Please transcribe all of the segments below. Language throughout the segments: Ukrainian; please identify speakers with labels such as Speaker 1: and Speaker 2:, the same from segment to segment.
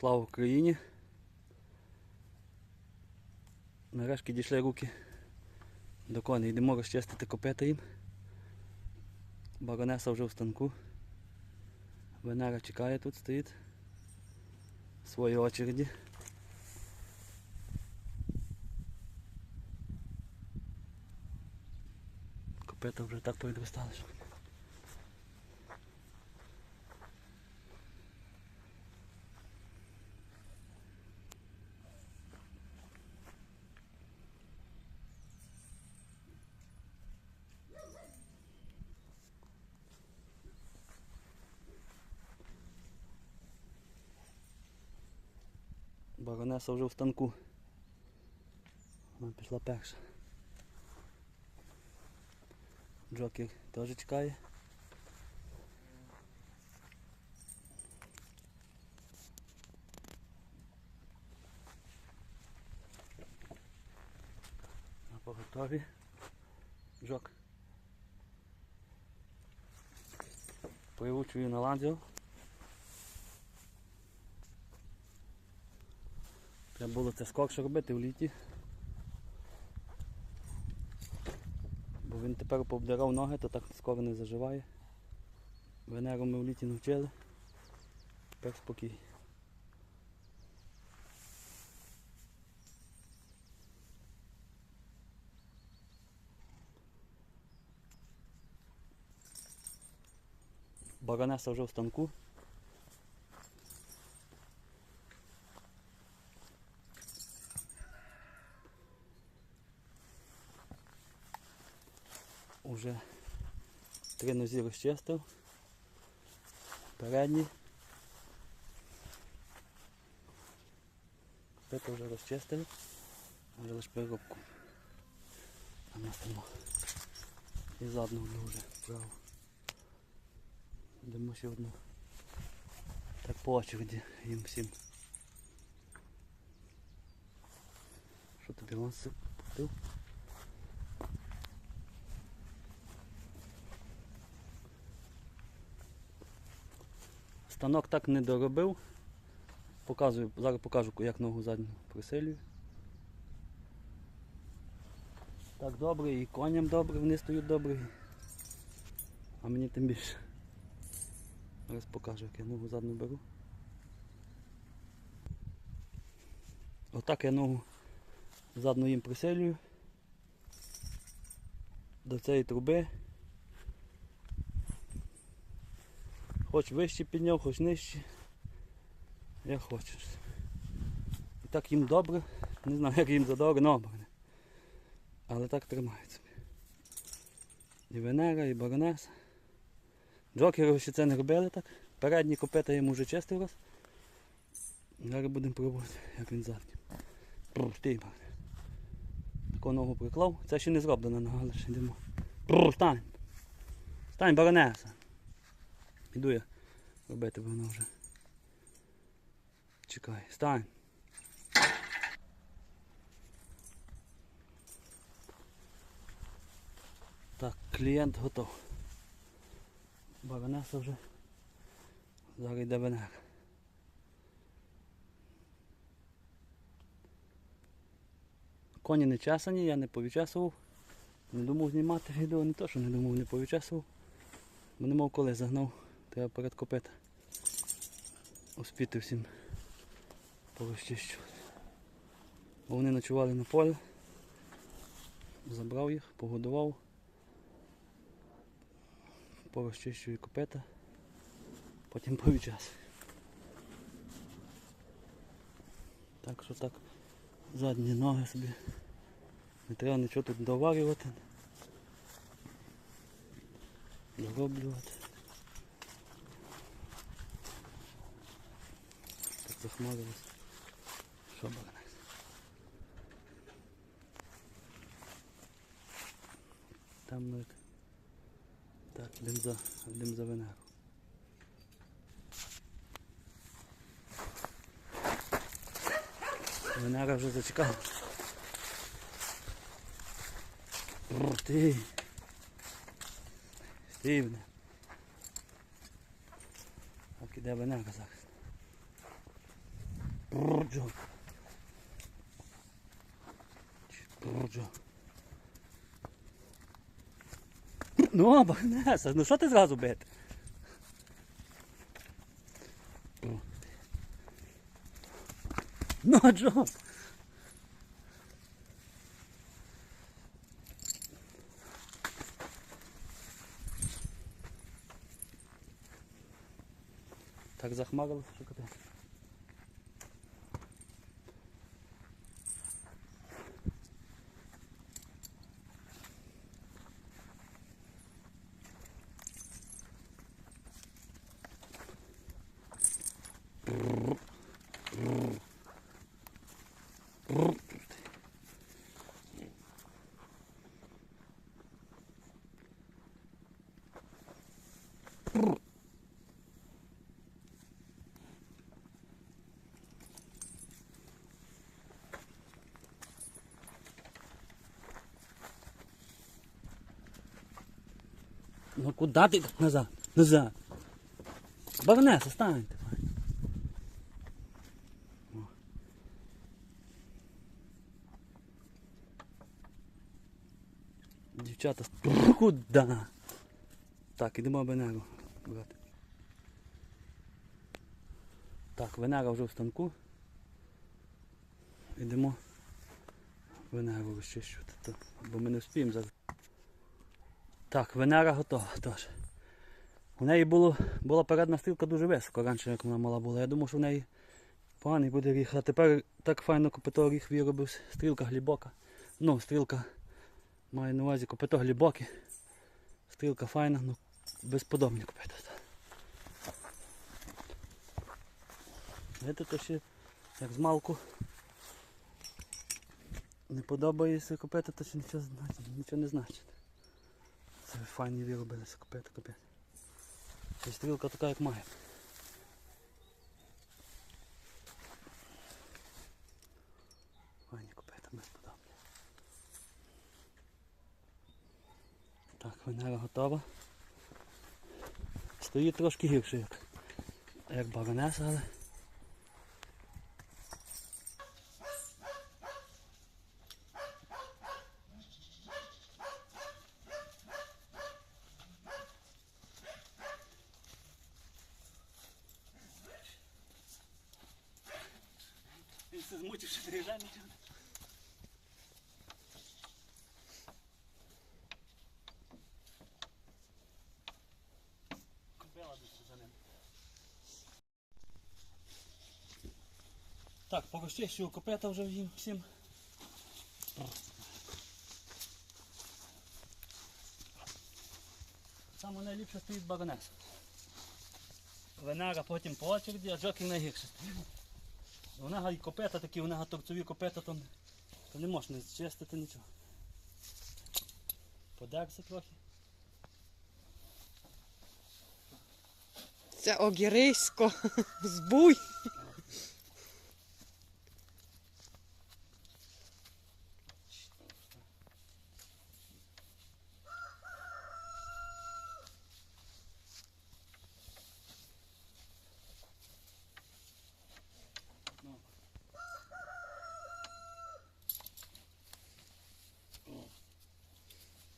Speaker 1: Слава Україні! Нарешті дійшли руки до коней. Йдемо розчистити копита їм. Баронеса вже в станку. Венера чекає тут, стоїть. В своїй очереді. Копита вже так повідростали. Баронеса вже в станку. Вона пішла перша. Джокер теж чекає. На поготові. Джок. Приучую на ланзіо. Треба було це скорше робити в літі. Бо він тепер пообдирав ноги, то так скоро не заживає. Венеру ми в літі навчили. Тепер спокій. Баронеса вже в станку. Уже три нозі розчистив. Передні. Пити вже розчистили. Вже лише переробку. А і задну одну вже вправо. Йдемо ще одну. Так по очереді їм всім. Що тобі ланси пустив? Станок так не доробив. Показую, зараз покажу, як ногу задню присилюю. Так добре, і коням добре, вони стають добре. А мені тим більше. Зараз покажу, як я ногу задню беру. Отак я ногу задну їм присилюю. До цієї труби. Хоч вище підняв, хоч нижче. Як хочеш. І так їм добре. Не знаю, як їм задобре, добре. Але так тримається. І Венера, і Баронеса. Джокери ще це не робили так. Передні копита йому вже чистив раз. Зараз будемо пробувати, як він. Бррр, стій. Таку ногу приклав. Це ще не зроблено нога, але ще йдемо. Стань. Стань, баронеса. Іду я робити, бо воно вже чекає. Стань. Так, клієнт готов. Баронеса вже. Зараз йде Венера. Коні не чесані, я не повічесував. Не думав знімати відео, не то, що не думав, не повічесував. Бо не мав коли загнав, треба перед копита. Успіти всім порозчищувати. Бо вони ночували на полі. Забрав їх, погодував. Порозчищую копита. Потім повічасую. Так що так задні ноги собі. Не треба нічого тут доварювати. Дороблювати. Так захмарилось. Що баранець? Там ну, як- Так, йдемо за, йдемо за Венеру. Венера вже зачекала. Ух ти. Стівне. Так іде Венера зараз. Бррджо. Бррджо. Ну, Багнеса, ну що ти зразу бити? Ну, Джо. Так захмарилося, що капець. Ну куди ти назад? Назад. Барнеса, станьте. О. Дівчата, куди? Так, ідемо Венеру брати. Так, Венера вже в станку. Йдемо Венеру розчищувати, то, бо ми не вспіємо зараз. Так, Венера готова теж. У неї було, була передна стрілка дуже високо раніше, як вона мала була. Я думав, що в неї поганий буде ріг. А тепер так файно копито ріг виробився. Стрілка глибока. Ну, стрілка має на увазі копито глибоке. Стрілка файна, ну безподобні копито. Видите, ще як з малку не подобається копити, то ще нічого, значить- нічого не значить. Це файні виробилися копити. Це стрілка така, як має. Файні копити, безподобні. Так, венера готова. Стоїть трошки гірше, як, як баронеса, але. Він все змучив, що приїжджає нічого. Купила десь за ним. Так, порозчищую копета вже їм всім. Саме найліпше стоїть баронес. Венера потім по очереді, а джокер найгірше стоїть. Вона і копета такі, вона торцові копета, то, не можна чистити нічого. Подерся трохи.
Speaker 2: Це огірисько, збуй.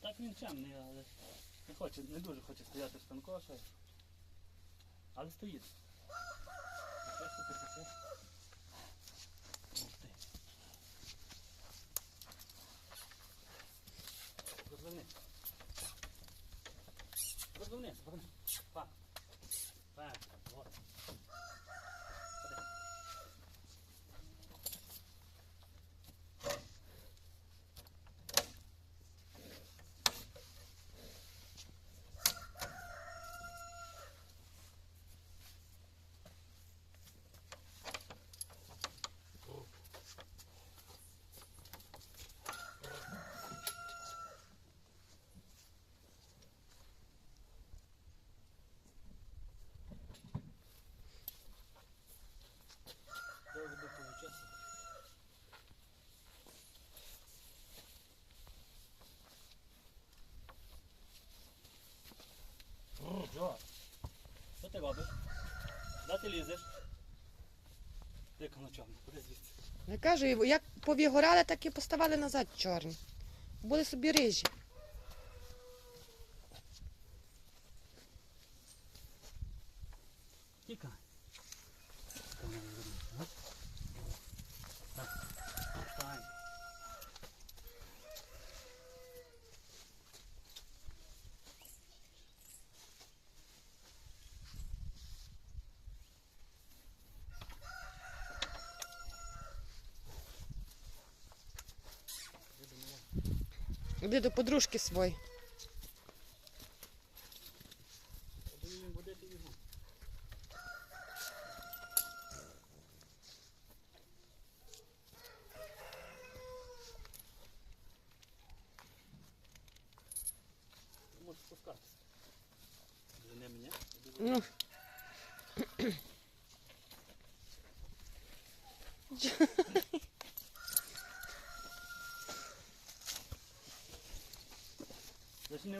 Speaker 1: Ну. Так він чемний, але не хоче, не дуже хоче стояти в станку. Але стоїть. Розверни. Розверни, розверни. Джо, що ти робиш? Де ти лізеш? Воно чорне, куди звідси?
Speaker 2: Я кажу, як повігорали, так і поставали назад чорні. Були собі рижі.
Speaker 1: Тікай. Там не видно, а? Так. Встань.
Speaker 2: Іди до подружки
Speaker 1: мене.
Speaker 2: Ну.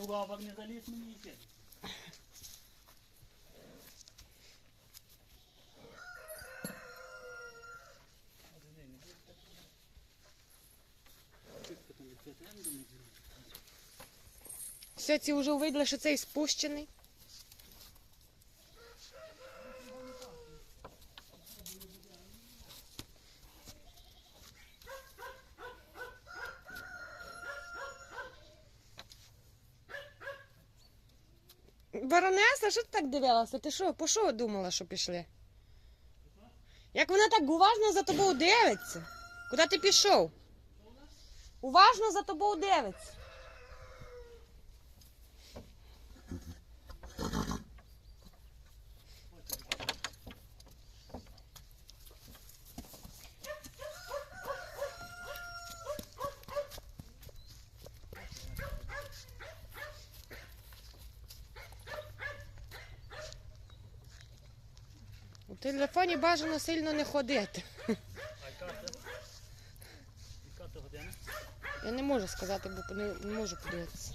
Speaker 1: Лиш не залез мне йти.
Speaker 2: Все, ці вже увиділи, що цей спущений. Баронеса, що ти так дивилася? Ти що, по що думала, що пішли? Як вона так уважно за тобою дивиться? Куди ти пішов? Уважно за тобою дивиться. У телефоні бажано сильно не ходити. Я не можу сказати, бо не можу подивитися.